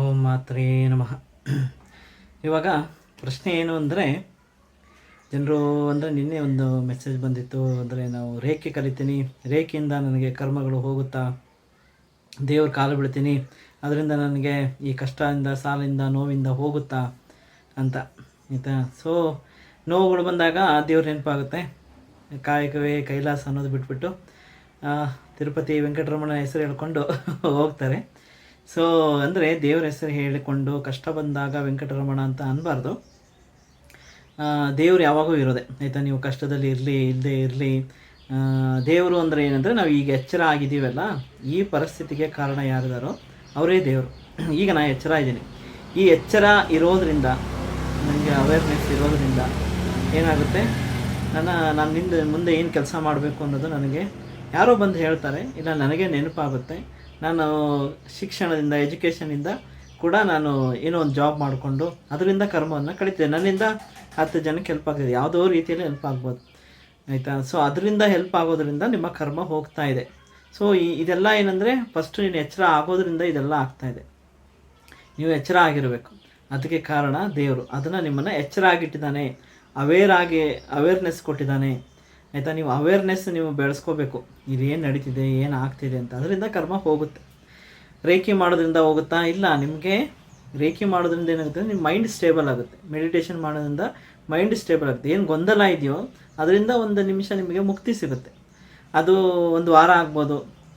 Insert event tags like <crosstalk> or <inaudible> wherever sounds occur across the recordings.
ಓಂ ಮಾತ್ರೇ ನಮಃ. ಇವಾಗ ಪ್ರಶ್ನೆ ಏನು ಅಂದರೆ, ಜನರು ಅಂದರೆ ನಿನ್ನೆ ಒಂದು ಮೆಸೇಜ್ ಬಂದಿತ್ತು ಅಂದರೆ ನಾವು ರೇಖೆ ಕಲಿತೀನಿ, ರೇಖೆಯಿಂದ ನನಗೆ ಕರ್ಮಗಳು ಹೋಗುತ್ತಾ, ದೇವ್ರ ಕಾಲು ಬಿಡ್ತೀನಿ, ಅದರಿಂದ ನನಗೆ ಈ ಕಷ್ಟದಿಂದ ಸಾಲಿಂದ ನೋವಿಂದ ಹೋಗುತ್ತಾ ಅಂತ, ಆಯಿತಾ? ಸೊ ನೋವುಗಳು ಬಂದಾಗ ದೇವ್ರ ನೆನಪಾಗುತ್ತೆ. ಕಾಯಕವೇ ಕೈಲಾಸ ಅನ್ನೋದು ಬಿಟ್ಬಿಟ್ಟು ತಿರುಪತಿ ವೆಂಕಟರಮಣ ಹೆಸರು ಹೇಳ್ಕೊಂಡು ಹೋಗ್ತಾರೆ. ಸೊ ಅಂದರೆ ದೇವರ ಹೆಸರು ಹೇಳಿಕೊಂಡು ಕಷ್ಟ ಬಂದಾಗ ವೆಂಕಟರಮಣ ಅಂತ ಅನ್ನಬಾರ್ದು ದೇವ್ರು ಯಾವಾಗೂ ಇರೋದೆ, ಆಯಿತಾ? ನೀವು ಕಷ್ಟದಲ್ಲಿ ಇರಲಿ ಇಲ್ಲದೆ ಇರಲಿ. ದೇವರು ಅಂದರೆ ಏನಂದರೆ ನಾವು ಈಗ ಎಚ್ಚರ ಆಗಿದ್ದೀವಲ್ಲ, ಈ ಪರಿಸ್ಥಿತಿಗೆ ಕಾರಣ ಯಾರಿದಾರೋ ಅವರೇ ದೇವರು. <clears throat> ಈಗ ನಾನು ಎಚ್ಚರ ಇದ್ದೀನಿ. ಈ ಎಚ್ಚರ ಇರೋದರಿಂದ, ನನಗೆ ಅವೇರ್ನೆಸ್ ಇರೋದರಿಂದ ಏನಾಗುತ್ತೆ? ನನ್ನ, ನಾನು ನಿಂದ, ಮುಂದೆ ಏನು ಕೆಲಸ ಮಾಡಬೇಕು ಅನ್ನೋದು ನನಗೆ ಯಾರೋ ಬಂದು ಹೇಳ್ತಾರೆ, ಇಲ್ಲ ನನಗೆ ನೆನಪಾಗುತ್ತೆ. ನಾನು ಶಿಕ್ಷಣದಿಂದ ಎಜುಕೇಷನಿಂದ ಕೂಡ ನಾನು ಏನೋ ಒಂದು ಜಾಬ್ ಮಾಡಿಕೊಂಡು ಅದರಿಂದ ಕರ್ಮವನ್ನು ಕಳಿತೇನೆ. ನನ್ನಿಂದ ಹತ್ತು ಜನಕ್ಕೆ ಹೆಲ್ಪ್ ಆಗ್ತಿದೆ. ಯಾವುದೋ ರೀತಿಯಲ್ಲಿ ಹೆಲ್ಪ್ ಆಗ್ಬೋದು. ಆಯಿತಾ? ಸೊ ಅದರಿಂದ ಹೆಲ್ಪ್ ಆಗೋದ್ರಿಂದ ನಿಮ್ಮ ಕರ್ಮ ಹೋಗ್ತಾ ಇದೆ. ಸೊ ಇದೆಲ್ಲ ಏನಂದರೆ ಫಸ್ಟು ನೀನು ಎಚ್ಚರ ಆಗೋದ್ರಿಂದ ಇದೆಲ್ಲ ಆಗ್ತಾ ಇದೆ. ನೀವು ಎಚ್ಚರ ಆಗಿರಬೇಕು. ಅದಕ್ಕೆ ಕಾರಣ ದೇವರು. ಅದನ್ನು ನಿಮ್ಮನ್ನು ಎಚ್ಚರ ಆಗಿಟ್ಟಿದ್ದಾನೆ. ಅವೇರ್ ಆಗಿ ಅವೇರ್ನೆಸ್ ಕೊಟ್ಟಿದ್ದಾನೆ. ಆಯಿತಾ? ನೀವು ಅವೇರ್ನೆಸ್ ನೀವು ಬೆಳೆಸ್ಕೋಬೇಕು. ಇದೇನು ನಡೀತಿದೆ, ಏನು ಆಗ್ತಿದೆ ಅಂತ. ಅದರಿಂದ ಕರ್ಮ ಹೋಗುತ್ತೆ. ರೇಖೆ ಮಾಡೋದ್ರಿಂದ ಹೋಗುತ್ತಾ? ಇಲ್ಲ, ನಿಮಗೆ ರೇಖೆ ಮಾಡೋದ್ರಿಂದ ಏನಾಗುತ್ತೆ? ನಿಮ್ಮ ಮೈಂಡ್ ಸ್ಟೇಬಲ್ ಆಗುತ್ತೆ. ಮೆಡಿಟೇಷನ್ ಮಾಡೋದ್ರಿಂದ ಮೈಂಡ್ ಸ್ಟೇಬಲ್ ಆಗುತ್ತೆ. ಏನು ಗೊಂದಲ ಇದೆಯೋ, ಅದರಿಂದ ಒಂದು ನಿಮಿಷ ನಿಮಗೆ ಮುಕ್ತಿ ಸಿಗುತ್ತೆ. ಅದು ಒಂದು ವಾರ ಆಗ್ಬೋದು,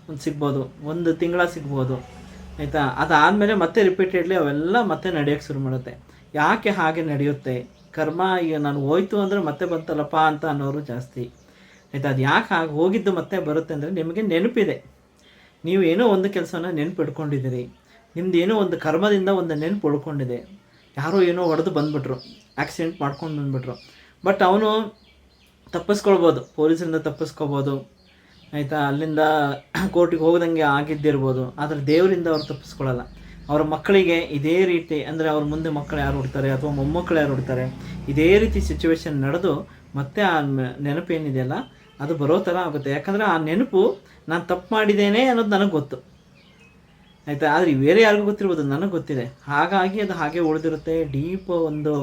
ಒಂದು ಸಿಗ್ಬೋದು, ಒಂದು ತಿಂಗಳ ಸಿಗ್ಬೋದು, ಆಯಿತಾ? ಅದಾದಮೇಲೆ ಮತ್ತೆ ರಿಪೀಟೆಡ್ಲಿ ಅವೆಲ್ಲ ಮತ್ತೆ ನಡೆಯೋಕ್ಕೆ ಶುರು ಮಾಡುತ್ತೆ. ಯಾಕೆ ಹಾಗೆ ನಡೆಯುತ್ತೆ? ಕರ್ಮ ಈಗ ನಾನು ಹೋಯ್ತು ಅಂದರೆ ಮತ್ತೆ ಬಂತಲ್ಲಪ್ಪ ಅಂತ ಅನ್ನೋರು ಜಾಸ್ತಿ. ಆಯಿತಾ? ಅದು ಯಾಕೆ ಆಗಿ ಹೋಗಿದ್ದು ಮತ್ತೆ ಬರುತ್ತೆ ಅಂದರೆ ನಿಮಗೆ ನೆನಪಿದೆ. ನೀವು ಏನೋ ಒಂದು ಕೆಲಸನ ನೆನಪು ಇಟ್ಕೊಂಡಿದ್ದೀರಿ ನಿಮ್ದು ಏನೋ ಒಂದು ಕರ್ಮದಿಂದ ಒಂದು ನೆನಪು ಉಳ್ಕೊಂಡಿದೆ. ಯಾರೋ ಏನೋ ಹೊಡೆದು ಬಂದ್ಬಿಟ್ರು ಆಕ್ಸಿಡೆಂಟ್ ಮಾಡ್ಕೊಂಡು ಬಂದ್ಬಿಟ್ರು. ಬಟ್ ಅವನು ತಪ್ಪಿಸ್ಕೊಳ್ಬೋದು, ಪೊಲೀಸರಿಂದ ತಪ್ಪಿಸ್ಕೋಬೋದು ಆಯಿತಾ? ಅಲ್ಲಿಂದ ಕೋರ್ಟಿಗೆ ಹೋಗ್ದಂಗೆ ಆಗಿದ್ದಿರ್ಬೋದು. ಆದರೆ ದೇವರಿಂದ ಅವ್ರು ತಪ್ಪಿಸ್ಕೊಳ್ಳಲ್ಲ ಅವರ ಮಕ್ಕಳಿಗೆ ಇದೇ ರೀತಿ, ಅಂದರೆ ಅವ್ರ ಮುಂದೆ ಮಕ್ಕಳು ಯಾರು ಹುಡ್ತಾರೆ ಅಥವಾ ಮೊಮ್ಮಕ್ಕಳು ಯಾರು ಹುಡ್ತಾರೆ ಇದೇ ರೀತಿ ಸಿಚುವೇಶನ್ ನಡೆದು ಮತ್ತೆ ಆ ನೆನಪು ಏನಿದೆಯಲ್ಲ, ಅದು ಬರೋ ಥರ ಆಗುತ್ತೆ. ಯಾಕಂದರೆ ಆ ನೆನಪು ನಾನು ತಪ್ಪು ಮಾಡಿದ್ದೇನೆ ಅನ್ನೋದು ನನಗೆ ಗೊತ್ತು. ಆಯಿತಾ? ಆದರೆ ಬೇರೆ ಯಾರಿಗೂ ಗೊತ್ತಿರ್ಬೋದು, ನನಗೆ ಗೊತ್ತಿದೆ. ಹಾಗಾಗಿ ಅದು ಹಾಗೆ ಉಳಿದಿರುತ್ತೆ. ಡೀಪ್ ಒಂದು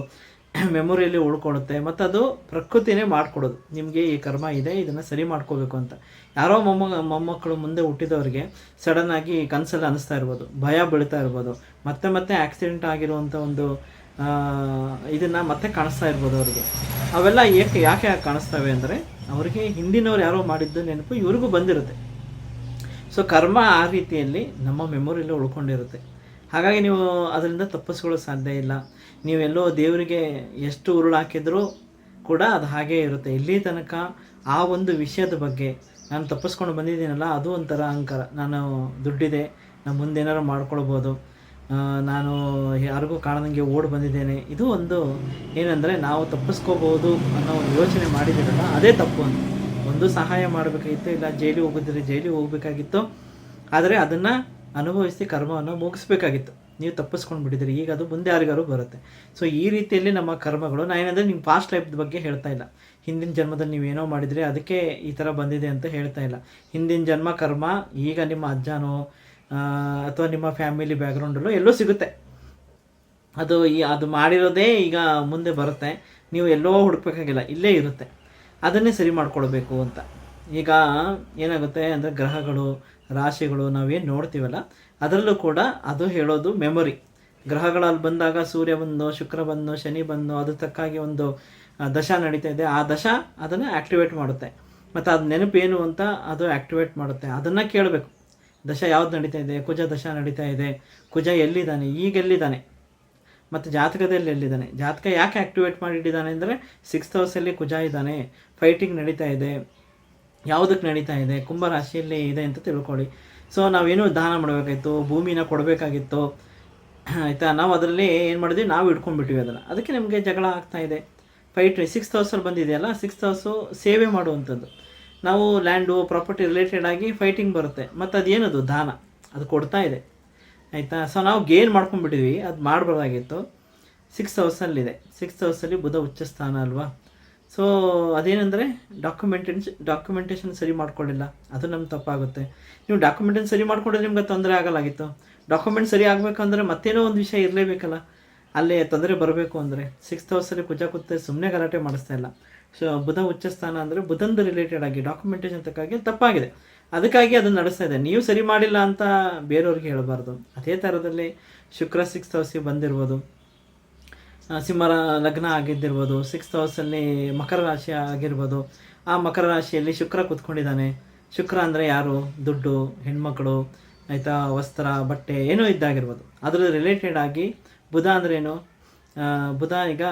<clears throat> ಮೆಮೊರಿಯಲ್ಲಿ ಉಳ್ಕೊಳ್ಳುತ್ತೆ. ಮತ್ತು ಅದು ಪ್ರಕೃತಿನೇ ಮಾಡಿಕೊಡೋದು. ನಿಮಗೆ ಈ ಕರ್ಮ ಇದೆ, ಇದನ್ನು ಸರಿ ಮಾಡ್ಕೋಬೇಕು ಅಂತ. ಯಾರೋ ಮೊಮ್ಮ ಮೊಮ್ಮಕ್ಕಳು ಮುಂದೆ ಹುಟ್ಟಿದವರಿಗೆ ಸಡನ್ನಾಗಿ ಕನಸಲ್ಲಿ ಅನಿಸ್ತಾ ಇರ್ಬೋದು, ಭಯ ಬೀಳ್ತಾ ಇರ್ಬೋದು, ಮತ್ತೆ ಮತ್ತೆ ಆಕ್ಸಿಡೆಂಟ್ ಆಗಿರುವಂಥ ಒಂದು ಇದನ್ನು ಮತ್ತೆ ಕಾಣಿಸ್ತಾ ಇರ್ಬೋದು ಅವರಿಗೆ. ಅವೆಲ್ಲ ಏಕೆ, ಯಾಕೆ ಕಾಣಿಸ್ತವೆ ಅಂದರೆ ಅವರಿಗೆ ಹಿಂದಿನವ್ರು ಯಾರೋ ಮಾಡಿದ್ದು ನೆನಪು ಇವ್ರಿಗೂ ಬಂದಿರುತ್ತೆ. ಸೊ ಕರ್ಮ ಆ ರೀತಿಯಲ್ಲಿ ನಮ್ಮ ಮೆಮೊರಿಯಲ್ಲಿ ಉಳ್ಕೊಂಡಿರುತ್ತೆ. ಹಾಗಾಗಿ ನೀವು ಅದರಿಂದ ತಪ್ಪಿಸ್ಕೊಳ್ಳೋ ಸಾಧ್ಯ ಇಲ್ಲ. ನೀವೆಲ್ಲೋ ದೇವರಿಗೆ ಎಷ್ಟು ಉರುಳು ಹಾಕಿದ್ರೂ ಕೂಡ ಅದು ಹಾಗೇ ಇರುತ್ತೆ. ಇಲ್ಲಿ ತನಕ ಆ ಒಂದು ವಿಷಯದ ಬಗ್ಗೆ ನಾನು ತಪ್ಪಿಸ್ಕೊಂಡು ಬಂದಿದ್ದೀನಲ್ಲ, ಅದು ಒಂಥರ ಅಹಂಕಾರ. ನಾನು ದುಡ್ಡಿದೆ ನಾನು ಮುಂದೇನಾರು ಮಾಡ್ಕೊಳ್ಬೋದು. ನಾನು ಯಾರಿಗೂ ಕಾಣದಂಗೆ ಓಡಿ ಬಂದಿದ್ದೇನೆ. ಇದು ಒಂದು ಏನಂದರೆ ನಾವು ತಪ್ಪಿಸ್ಕೋಬೋದು ಅನ್ನೋ ಒಂದು ಯೋಚನೆ ಮಾಡಿದ್ದೀರಲ್ಲ, ಅದೇ ತಪ್ಪು ಅಂತ. ಒಂದು ಸಹಾಯ ಮಾಡಬೇಕಾಗಿತ್ತು, ಇಲ್ಲ ಜೈಲಿಗೆ ಹೋಗಿದ್ರೆ ಜೈಲಿಗೆ ಹೋಗಬೇಕಾಗಿತ್ತು, ಆದರೆ ಅದನ್ನು ಅನುಭವಿಸಿ, ಕರ್ಮವನ್ನು ಮುಗಿಸ್ಬೇಕಾಗಿತ್ತು. ನೀವು ತಪ್ಪಿಸ್ಕೊಂಡು ಬಿಟ್ಟಿದ್ದೀರಿ ಈಗ ಅದು ಮುಂದೆ ಯಾರಿಗಾರು ಬರುತ್ತೆ. ಸೊ ಈ ರೀತಿಯಲ್ಲಿ ನಮ್ಮ ಕರ್ಮಗಳು ನಾನು ಏನಂದರೆ ನಿಮ್ಮ ಪಾಸ್ಟ್ ಲೈಫ್ ಬಗ್ಗೆ ಹೇಳ್ತಾ ಇಲ್ಲ. ಹಿಂದಿನ ಜನ್ಮದಲ್ಲಿ ನೀವೇನೋ ಮಾಡಿದರೆ ಅದಕ್ಕೆ ಈ ಥರ ಬಂದಿದೆ ಅಂತ ಹೇಳ್ತಾ ಇಲ್ಲ. ಹಿಂದಿನ ಜನ್ಮ, ಕರ್ಮ, ಈಗ ನಿಮ್ಮ ಅಜ್ಜನೋ ಅಥವಾ ನಿಮ್ಮ ಫ್ಯಾಮಿಲಿ ಬ್ಯಾಕ್ಗ್ರೌಂಡಲ್ಲೋ ಎಲ್ಲೋ ಸಿಗುತ್ತೆ. ಅದು ಈ, ಅದು ಮಾಡಿರೋದೇ ಈಗ ಮುಂದೆ ಬರುತ್ತೆ. ನೀವು ಎಲ್ಲೋ ಹುಡುಕ್ಬೇಕಾಗಿಲ್ಲ, ಇಲ್ಲೇ ಇರುತ್ತೆ. ಅದನ್ನೇ ಸರಿ ಮಾಡ್ಕೊಳ್ಬೇಕು ಅಂತ. ಈಗ ಏನಾಗುತ್ತೆ ಅಂದರೆ, ಗ್ರಹಗಳು, ರಾಶಿಗಳು ನಾವೇನು ನೋಡ್ತೀವಲ್ಲ ಅದರಲ್ಲೂ ಕೂಡ ಅದು ಹೇಳೋದು ಮೆಮೊರಿ ಗ್ರಹಗಳಲ್ಲಿ ಬಂದಾಗ ಸೂರ್ಯ ಬಂದು, ಶುಕ್ರ ಬಂದು, ಶನಿ ಬಂದು, ಅದು ತಕ್ಕಾಗಿ ಒಂದು ದಶ ನಡೀತಾ ಇದೆ. ಆ ದಶ ಅದನ್ನು ಆ್ಯಕ್ಟಿವೇಟ್ ಮಾಡುತ್ತೆ. ಮತ್ತು ಅದು ನೆನಪೇನು ಅಂತ ಅದು ಆಕ್ಟಿವೇಟ್ ಮಾಡುತ್ತೆ. ಅದನ್ನು ಕೇಳಬೇಕು. ದಶ ಯಾವ್ದು ನಡೀತಾ ಇದೆ? ಕುಜ ದಶ ನಡೀತಾ ಇದೆ. ಕುಜ ಎಲ್ಲಿದ್ದಾನೆ? ಈಗ ಎಲ್ಲಿದ್ದಾನೆ? ಮತ್ತು ಜಾತಕದಲ್ಲಿ ಎಲ್ಲಿದ್ದಾನೆ? ಜಾತಕ ಯಾಕೆ ಆ್ಯಕ್ಟಿವೇಟ್ ಮಾಡಿಟ್ಟಿದ್ದಾನೆ ಅಂದರೆ ಸಿಕ್ಸ್ತ್ ಹೌಸಲ್ಲಿ ಕುಜ ಇದ್ದಾನೆ. ಫೈಟಿಂಗ್ ನಡೀತಾ ಇದೆ. ಯಾವುದಕ್ಕೆ ನಡೀತಾ ಇದೆ? ಕುಂಭ ರಾಶಿಯಲ್ಲಿ ಇದೆ ಅಂತ ತಿಳ್ಕೊಳ್ಳಿ. ಸೊ ನಾವೇನು ದಾನ ಮಾಡಬೇಕಾಗಿತ್ತು ಭೂಮಿನ ಕೊಡಬೇಕಾಗಿತ್ತು. ಆಯಿತಾ? ನಾವು ಅದರಲ್ಲಿ ಏನು ಮಾಡಿದ್ವಿ? ನಾವು ಇಟ್ಕೊಂಡ್ಬಿಟ್ಟಿವಿ ಅದನ್ನು. ಅದಕ್ಕೆ ನಮಗೆ ಜಗಳ ಆಗ್ತಾ ಇದೆ. ಫೈಟ್ ಸಿಕ್ಸ್ ಹೌಸಲ್ಲಿ ಬಂದಿದೆಯಲ್ಲ? ಸಿಕ್ಸ್ ಹೌಸು ಸೇವೆ ಮಾಡುವಂಥದ್ದು. ನಾವು ಲ್ಯಾಂಡು ಪ್ರಾಪರ್ಟಿ ರಿಲೇಟೆಡ್ ಆಗಿ ಫೈಟಿಂಗ್ ಬರುತ್ತೆ. ಮತ್ತು ಅದೇನದು? ದಾನ. ಅದು ಕೊಡ್ತಾ ಇದೆ. ಆಯಿತಾ? ಸೊ ನಾವು ಗೇನ್ ಮಾಡ್ಕೊಂಡ್ಬಿಟ್ಟಿದ್ವಿ. ಅದು ಮಾಡಬಾರ್ದಾಗಿತ್ತು. ಸಿಕ್ಸ್ ಹೌಸಲ್ಲಿದೆ ಸಿಕ್ಸ್ ಹೌಸಲ್ಲಿ ಬುಧ ಉಚ್ಚ ಸ್ಥಾನ ಅಲ್ವಾ? ಸೊ ಅದೇನೆಂದರೆ ಡಾಕ್ಯುಮೆಂಟೇಶನ್ ಡಾಕ್ಯುಮೆಂಟೇಷನ್ ಸರಿ ಮಾಡ್ಕೊಳ್ಳಿಲ್ಲ ಅದು ನಮ್ಮ ತಪ್ಪಾಗುತ್ತೆ. ನೀವು ಡಾಕ್ಯುಮೆಂಟೇನ್ ಸರಿ ಮಾಡ್ಕೊಂಡ್ರೆ ನಿಮ್ಗೆ ತೊಂದರೆ ಆಗಲಾಗಿತ್ತು. ಡಾಕ್ಯುಮೆಂಟ್ ಸರಿ ಆಗಬೇಕಂದ್ರೆ ಮತ್ತೇನೋ ಒಂದು ವಿಷಯ ಇರಲೇಬೇಕಲ್ಲ. ಅಲ್ಲೇ ತೊಂದರೆ ಬರಬೇಕು ಅಂದರೆ. ಸಿಕ್ಸ್ತ್ ಹೌಸಲ್ಲಿ ಕುಜ ಕೂತೆ ಸುಮ್ಮನೆ ಗಲಾಟೆ ಮಾಡಿಸ್ತಾ ಇಲ್ಲ. ಸೊ ಬುಧ ಉಚ್ಚ ಸ್ಥಾನ ಅಂದರೆ ಬುಧಂದ ರಿಲೇಟೆಡ್ ಆಗಿ ಡಾಕ್ಯುಮೆಂಟೇಷನ್ ತಕ್ಕಾಗಿ ತಪ್ಪಾಗಿದೆ. ಅದಕ್ಕಾಗಿ ಅದನ್ನು ನಡೆಸ್ತಾ ಇದೆ. ನೀವು ಸರಿ ಮಾಡಿಲ್ಲ ಅಂತ ಬೇರೆಯವ್ರಿಗೆ ಹೇಳಬಾರ್ದು. ಅದೇ ಥರದಲ್ಲಿ ಶುಕ್ರ ಸಿಕ್ಸ್ತ್ ಹೌಸಿಗೆ ಬಂದಿರ್ಬೋದು. ಸಿಂಹ ರ- ಲಗ್ನ ಆಗಿದ್ದಿರ್ಬೋದು ಸಿಕ್ಸ್ತ್ ಹೌಸಲ್ಲಿ ಮಕರ ರಾಶಿ ಆಗಿರ್ಬೋದು, ಆ ಮಕರ ರಾಶಿಯಲ್ಲಿ ಶುಕ್ರ ಕೂತ್ಕೊಂಡಿದ್ದಾನೆ. ಶುಕ್ರ ಅಂದರೆ ಯಾರು? ದುಡ್ಡು, ಹೆಣ್ಮಕ್ಳು, ಆಯಿತಾ, ವಸ್ತ್ರ, ಬಟ್ಟೆ, ಏನೋ ಇದ್ದಾಗಿರ್ಬೋದು. ಅದರ ರಿಲೇಟೆಡ್ ಆಗಿ ಬುಧ ಅಂದ್ರೇನು ಏನು? ಬುಧ ಈಗ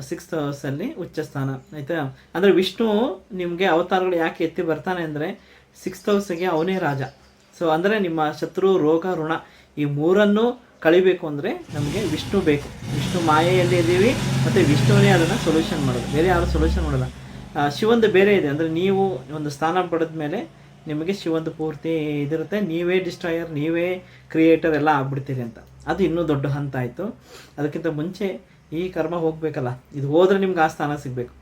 ಸಿಕ್ಸ್ತ್ ಹೌಸಲ್ಲಿ ಉಚ್ಚ ಸ್ಥಾನ, ಆಯಿತಾ? ಅಂದರೆ ವಿಷ್ಣು ನಿಮಗೆ ಅವತಾರಗಳು ಯಾಕೆ ಎತ್ತಿ ಬರ್ತಾನೆ ಅಂದರೆ ಸಿಕ್ಸ್ತ್ ಹೌಸ್ಗೆ ಅವನೇ ರಾಜ. ಸೊ ಅಂದರೆ ನಿಮ್ಮ ಶತ್ರು, ರೋಗ, ಋಣ ಈ ಮೂರನ್ನು ಕಳಿಬೇಕು ಅಂದರೆ ನಮಗೆ ವಿಷ್ಣು ಬೇಕು. ವಿಷ್ಣು ಮಾಯೆಯಲ್ಲಿ ಇದ್ದೀವಿ ಮತ್ತು ವಿಷ್ಣುವೇ ಅದನ್ನು ಸೊಲ್ಯೂಷನ್ ಮಾಡೋದು. ಬೇರೆ ಯಾರು ಸೊಲ್ಯೂಷನ್ ಮಾಡಲ್ಲ. ಶಿವಂದು ಬೇರೆ ಇದೆ. ಅಂದರೆ ನೀವು ಒಂದು ಸ್ಥಾನ ಪಡೆದ ಮೇಲೆ ನಿಮಗೆ ಶಿವಂದು ಪೂರ್ತಿ ಇದಿರುತ್ತೆ. ನೀವೇ ಡಿಸ್ಟ್ರಾಯರ್ ನೀವೇ ಕ್ರಿಯೇಟರ್ ಎಲ್ಲ ಆಗ್ಬಿಡ್ತೀರಿ ಅಂತ. ಅದು ಇನ್ನೂ ದೊಡ್ಡ ಹಂತ ಆಯಿತು. ಅದಕ್ಕಿಂತ ಮುಂಚೆ ಈ ಕರ್ಮ ಹೋಗಬೇಕಲ್ಲ. ಇದು ಹೋದರೆ ನಿಮ್ಗೆ ಆ ಸ್ಥಾನ ಸಿಗಬೇಕು.